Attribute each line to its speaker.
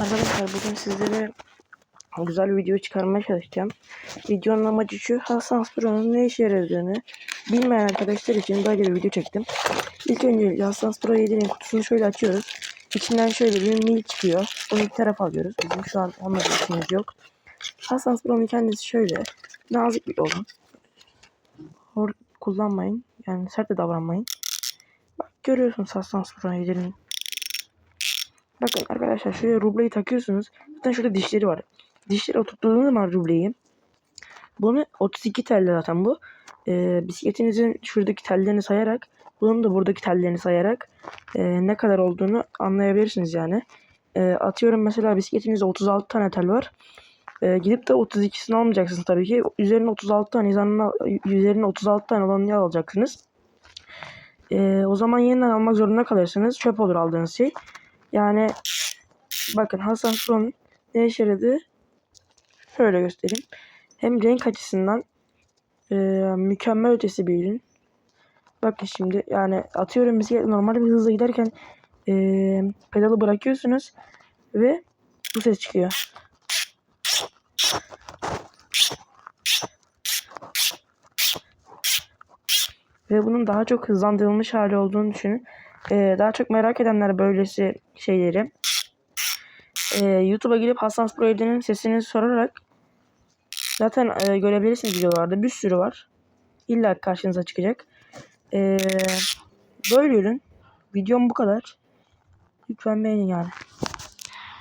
Speaker 1: Arkadaşlar bugün sizlere güzel bir video çıkarmaya çalışacağım. Videonun amacı şu Hasan Pro'nun ne işe yaradığını bilmeyen arkadaşlar için böyle bir video çektim. İlk önce Hasan Pro 7'nin kutusunu şöyle açıyoruz. İçinden şöyle bir mil çıkıyor. Onu bir tarafa alıyoruz. Bizim şu an onunla işimiz yok. Hasan Pro'nun kendisi şöyle. Nazik bir olun. Hor kullanmayın. Yani sert de davranmayın. Bak görüyorsunuz Hasan Pro 7'nin Bakın arkadaşlar şuraya rubleyi takıyorsunuz. Zaten şurada dişleri var. Dişleri oturttuğunuz zaman rubleyi. Bunu 32 telle zaten bu. Ee, bisikletinizin şuradaki tellerini sayarak bunun da buradaki tellerini sayarak e, ne kadar olduğunu anlayabilirsiniz yani. E, atıyorum mesela bisikletinizde 36 tane tel var. E, gidip de 32'sini almayacaksınız tabii ki. Üzerine 36 tane izanına, üzerine 36 tane olanını alacaksınız. E, o zaman yeniden almak zorunda kalırsınız. Çöp olur aldığınız şey. Yani bakın Hasan Pro'nun ne işe yaradığı şöyle göstereyim. Hem renk açısından e, mükemmel ötesi bir ürün. Bakın şimdi yani atıyorum bisiklet normal bir hızla giderken e, pedalı bırakıyorsunuz ve bu ses çıkıyor. Ve bunun daha çok hızlandırılmış hali olduğunu düşünün. Ee, daha çok merak edenler böylesi şeyleri e, YouTube'a girip Hasan Pro 7'nin sesini sorarak zaten e, görebilirsiniz videolarda bir sürü var. İlla karşınıza çıkacak. E, böyle ürün. Videom bu kadar. Lütfen beğenin yani.